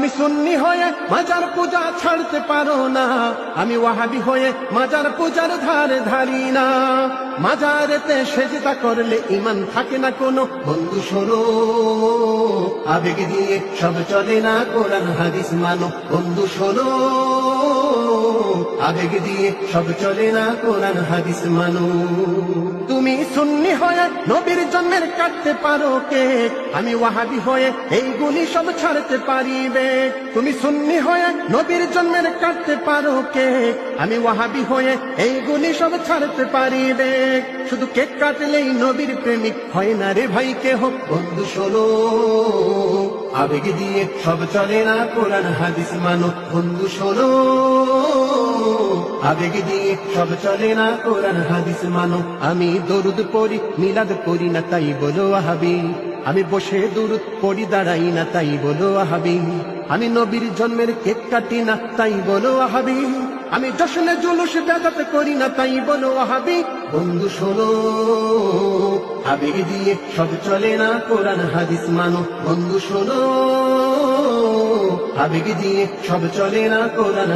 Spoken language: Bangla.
তুমি সুন্নি হয়ে মাজার পূজা ছাড়তে পারো না। আমি ওয়াহাবি হয়ে মাজার পূজার ধারে ধারি না। মাজারেতে সেজদা করলে ইমান থাকে না কোনো বন্ধু শোনো আবেগ দিয়ে সব চলে না, কোরআন, হাদিস মানো। বন্ধু, শোনো। আবেগ দিয়ে সব চলে না, কোরআন, হাদিস মানো। তুমি সুন্নি হয়ে নবীর জন্মের কাটতে পারো কে? আমি ওয়াহাবি হয়ে এই গুলি সব ছাড়তে পারিবে। তুমি সুন্নি হয়ে নবীর জন্মের কাটতে পারো কে? আমি ওয়াহাবি হয়ে এই গুলি সব ছাড়তে পারিবে। শুধু কেক কাটলেই নবীর প্রেমিক হয় না রে ভাই কেহ। বন্ধু, শোনো। আবেগ দিয়ে সব চলে না, কোরআন, হাদিস মানো। বন্ধু, শোনো। আবেগ দিয়ে সব চলে না, কোরআন, হাদিস মানো। আমি দরুদ পড়ি, মিলাদ করি না, তাই বলো আহাবি। আমি বসে দরুদ পড়ি, দাঁড়াই না, তাই বলো আহাবি। আমি নবীর জন্মের কেক কাটি না, তাই বলো আহাবি। আমি জশনে জলুস বেদাত করি না, তাই বলো হাবি বন্ধু, শোনো। হাবি দিয়ে সব চলে না, কোরআন, হাদিস মানো। বন্ধু, শোনো। হাবি দিয়ে সব চলে না, কোরআন